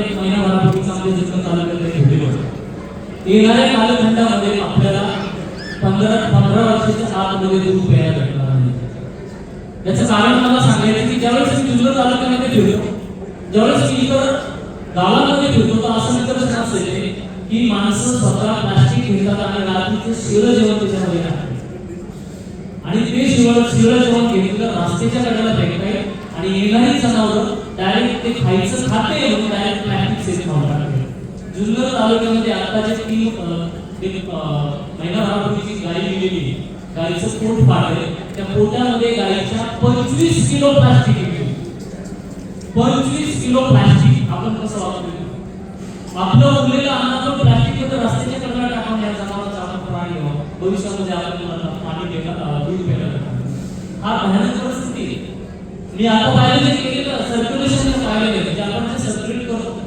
एक महिनाभरापूर्वीच आमच्या जतन तालुक्यात ठेवलेलं होतं. येणाऱ्या कालखंडामध्ये आपल्याला पंधरा पंधरा वर्षाच्या आतमध्ये दूध प्यायला भेटणार नाही याचं कारण मला सांगायचं की ज्यावेळेस मी जुन्नर तालुक्यामध्ये ठेवलो ज्यावेळेस मी इतर गावामध्ये ठेवतो तर असं निदर्शन असेल की माणसं स्वतः प्लास्टिक घेतात आणि रात्रीचं शिळ जेवण त्याच्यामध्ये टाकतात. आणि ते शिळ शिळ जेवण घेतलं रस्त्याच्या कडेला फेकताय आणि येणारी जनावरं डायरेक्ट ते खायचं खाते म्हणून डायरेक्ट प्लास्टिक सेल खाऊ लागते जुन्नर तालुक्यामध्ये आताचे तीन अं, महिनाभरापूर्वीची अं, दिलेली गाईचं पोट पाडले त्या पोटामध्ये गाईच्या पंचवीस किलो प्लास्टिक पंचवीस किलो प्लास्टिक आपण कसं वापरतो? आपलं उरलेलं अन्नाचं प्लास्टिकमध्ये रस्त्याच्या कडेला टाकून या जनावरांचा आपण प्राणी आहोत. भविष्यामध्ये आपण मुलांना पाणी प्यायला अं, दूध प्यायला लागतो. हा भयानक परिस्थिती आहे. मी आता पाहिलं जे केलेलं सर्क्युलेशन पाहिलेलं आहे जे आपण जे सर्क्युलेट करतो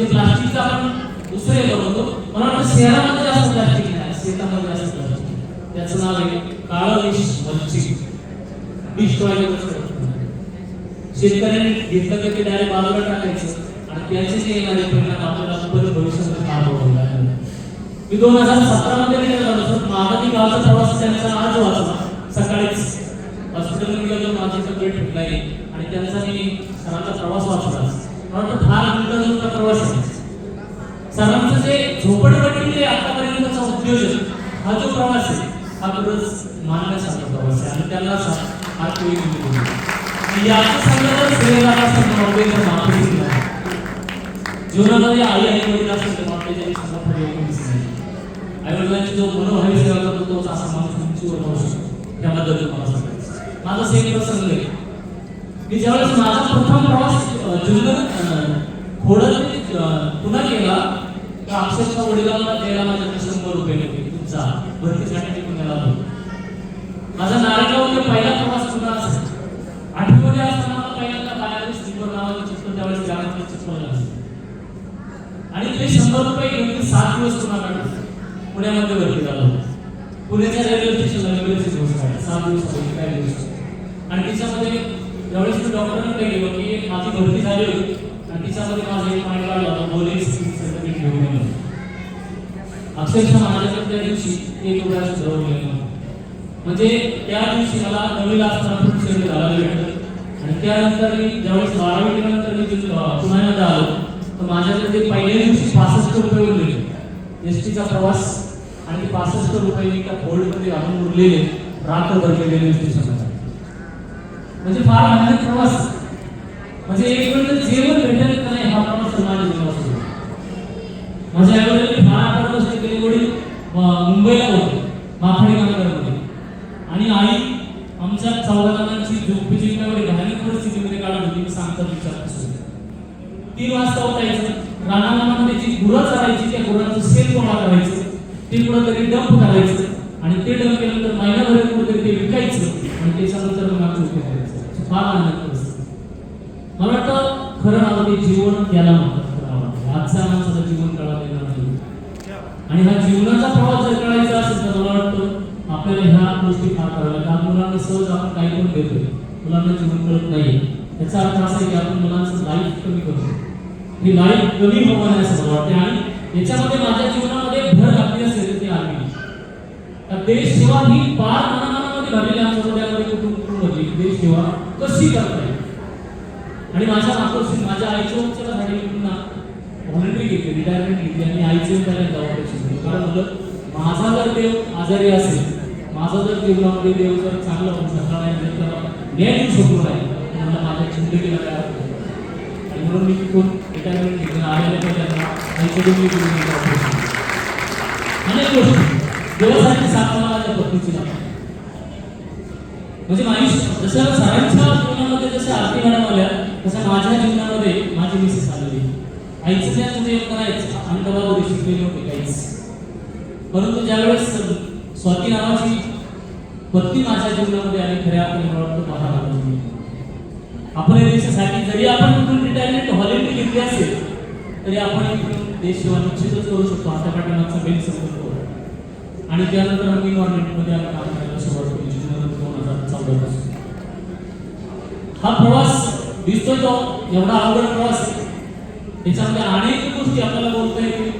जे प्लास्टिकचा आपण दुसरे बनवतो. मला वाटतं शहरामध्ये जास्त प्लास्टिक नाही. शेतामध्ये जास्त प्लास्टिक त्याचं नाव आहे काळं विष मल्चिंग डिस्ट्रॉय शेतकऱ्यांनी घेतलं की ते डायरेक्ट बाजूला टाकायचं आणि त्याचे जे येणारे परिणाम आपल्याला परत भविष्यामध्ये काम बघावं मी दोन हजार सतरा मध्ये गेलेलो होतो. सर माझा ती गावचा प्रवास त्यांचा आज वाचला. सकाळीच हॉस्पिटलमध्ये गेलो. माझी तब्येत ठेवला नाही. आणि त्यांचा मी सरांचा प्रवास वाचला. मला प्रवास आहे. सरांचं जे झोपडपट्टी आतापर्यंतचा उद्योजन हा जो प्रवास आहे हा खरंच मानण्यासारखा प्रवास आहे. आणि त्याला सा- हा याचं सगळं श्रेय माफी जीवनामध्ये आई आई वडील असेल तर आपल्या जरी आई वडिलांची जो मनोभावी सेवा करतो तोच असा माणूस उंचीवर राहू शकतो. त्याबद्दल मला सांगायचं माझा प्रसंग आहे. मी ज्यावेळेस माझा प्रथम प्रवास अ, जुन्नर अ, पुन्हा केला तर अक्षरशः वडिलांना द्यायला माझ्याकडे शंभर रुपये नव्हते तुमचा भरतीसाठी पुण्याला माझा नारायणगावमध्ये पहिला प्रवास पुन्हा असेल आठवीमध्ये असताना मला पहिल्यांदा बाहेर स्लीपर नावाचं चित्र त्यावेळेस जाण्याचं चित्र आणि ते शंभर रुपये घेऊन सात दिवस पुन्हा काढले. पुण्यामध्ये भरती झालो. पुण्याच्या रेल्वे स्टेशनला वेगळीच दिवस सात दिवस काय दिवस आणि त्याच्यामध्ये ज्यावेळेस मी डॉक्टरांकडे गेलो की माझी भरती झाली होती. आणि तिच्यामध्ये माझा एक पॉईंट काढला होता बोलिंग सर्टिफिकेट घेऊन गेलो अक्षरशः माझ्याकडे त्या दिवशी एक रुपया सुद्धा म्हणजे त्या दिवशी मला नवीला असताना खूप शेअर घालायला भेटलं आणि त्यानंतर मी ज्यावेळेस बारावी केल्यानंतर मी तिथून, अं, पुण्यामध्ये आलो तर माझ्याकडे ते पहिल्या दिवशी पासष्ट रुपये उरलेले. एस टीचा प्रवास आणि पासष्ट रुपये मी त्या फोल्डमध्ये आणून उरलेले. रात्रभर केलेले स्टेशनला म्हणजे फार आनंद प्रवास. म्हणजे एक वेळ जेवण भेटेल का नाही हा प्रवास तर माझ्या जीवनात होता. माझ्या आईवडिलांनी फार आठ वर्ष केले. वडील मुंबईला होते. माफडी कामगारमध्ये आणि आई आमच्या चौदा जणांची झोपेची एवढी भयानक परिस्थितीमध्ये काढत होती. मी सांगता विचार तीन वाजता उठायचं. रानामध्ये जी गुरं चालायची त्या गुरांचं शेत गोळा करायचं. ते कुठंतरी डंप करायचं. आणि ते डंप केल्यानंतर महिनाभर कुठेतरी ते विकायचं. आणि त्याच्यानंतर मग आमचं उपयोग करायचं फार आनंद मला वाटतं खरं नाव ते जीवन त्याला म्हणतात खरं आवडतं आजच्या जीवन कळालेलं नाही. आणि हा जीवनाचा प्रवास जर कळायचा असेल तर मला वाटतं आपल्याला ह्या गोष्टी फार कराव्या कारण मुलांना सहज आपण काही पण देतोय. मुलांना जीवन कळत नाही याचा अर्थ असा आहे की आपण मुलांचं लाईफ कमी करतो ही लाईफ कमी होणार असं मला वाटते आणि याच्यामध्ये माझ्या जीवनामध्ये भर घातली असेल तर ती आर्मी तर देश सेवा ही फार मनामनामध्ये भरलेली आमच्या हृदयामध्ये कुटुंब कुटुंबातली देश सेवा कशी करता येईल आणि माझ्या मातोश्री माझ्या आईच्या उपचारासाठी मी पुन्हा व्हॉलंटरी घेतली रिटायरमेंट घेतली आणि आईचे पहिल्यांदा ऑपरेशन केलं. कारण म्हणलं माझा जर देव आजारी असेल माझा जर जीवनामध्ये देव जर चांगला होऊन शकला नाही तर न्याय देऊ शकलो नाही मला माझ्या जिंदगीला काय आणि म्हणून मी तिथून रिटायरमेंट घेतली. आलेल्या पहिल्यांदा आईकडून मी अनेक गोष्टी. देवासाठी साधना माझ्या पत्नीची लागते म्हणजे माझी जसं सरांच्या जीवनामध्ये जसं आरती मॅडम आल्या तसं माझ्या जीवनामध्ये माझी मिसेस आलेली. आईचं त्या तुझे करायचं अहमदाबाद शिकलेले होते काहीच. परंतु ज्यावेळेस स्वाती नावाची पत्नी माझ्या जीवनामध्ये आली खऱ्या आपण मला वाटतं पाहायला लागली. आपण देशासाठी जरी आपण कुठून रिटायरमेंट हॉलिडे घेतली असेल तरी आपण देश सेवा निश्चितच करू शकतो. आता पाठीमागचा बेल संकल्प. आणि त्यानंतर आम्ही गव्हर्नमेंटमध्ये आम्ही काम करायला सुरुवात केली जुन्नर दोन हजार चौदा पासून. हा प्रवास दिसतोय तो एवढा अवघड प्रवास. त्याच्यामध्ये अनेक गोष्टी आपल्याला बोलता येतील.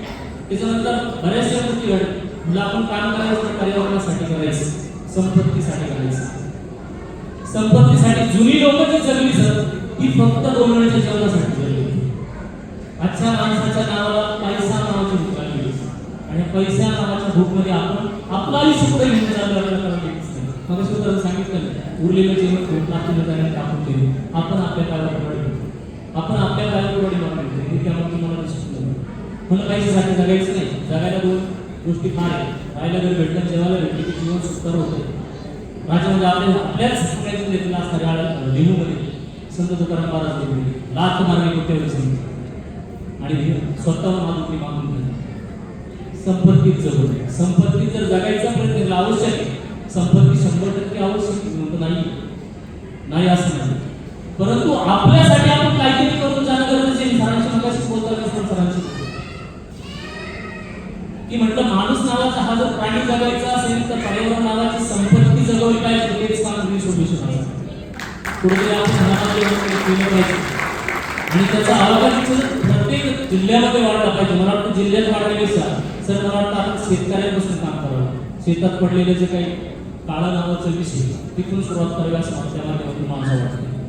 त्याच्यानंतर बऱ्याचशा गोष्टी घडतील म्हणजे आपण काम करायचं पर्यावरणासाठी करायचं संपत्तीसाठी करायचं. संपत्तीसाठी जुनी लोक जी जगली सर ती फक्त दोन वेळेच्या जेवणासाठी जगली. आजच्या माणसाच्या नावाला पैसा नावाच्या भूकमध्ये आपण आपलाही आयुष्य सुद्धा घेऊन चालू मग सुद्धा सांगितलं उरलेलं जेवण घेऊन नातीला जायला टाकून दिले आपण आपल्या पायावर आपण आपल्या पायावर मागणी हे त्यामुळे तुम्हाला दिसत नाही. म्हणून पैशासाठी जगायचं नाही. जगायला दोन गोष्टी फार आहे राहायला जर भेटलं जेवायला भेटलं की जीवन सुकर होतं. राज्यामध्ये आपल्या आपल्याच सगळ्यातून देखील असणाऱ्या लिहूमध्ये संत तुकाराम महाराज लिहिले लाख मार्गे कुठे आणि स्वतःवर माझं मागून मागून घेणं. संपत्तीत जगून संपत्ती जर जगायचा प्रयत्न केला आवश्यक आहे. संपत्ती शंभर टक्के आवश्यक म्हणतो नाही. नाही असं नाही. परंतु आपल्यासाठी आपण काहीतरी करून जाणं गरजेचे आहे. सरांशी मगाशी बोलताना सरांशी की म्हटलं माणूस नावाचा हा जर प्राणी जगायचा असेल तर पर्यावरण नावाची संपत्ती जगवली पाहिजे. तेच काम तुम्ही सोल्युशन आहे कुठेतरी आपण समाजामध्ये केलं पाहिजे. आणि त्याचा अवकाश जिल्ह्यामध्ये वाढ पाहिजे मला वाटतं जिल्ह्यात वाढण्यापेक्षा सर मला वाटतं आपण शेतकऱ्यांपासून काम करावं. शेतात पडलेले जे काही काळा नावाचं विषय तिथून सुरुवात करावी असं माझ्या माध्यमातून माझं वाटतं.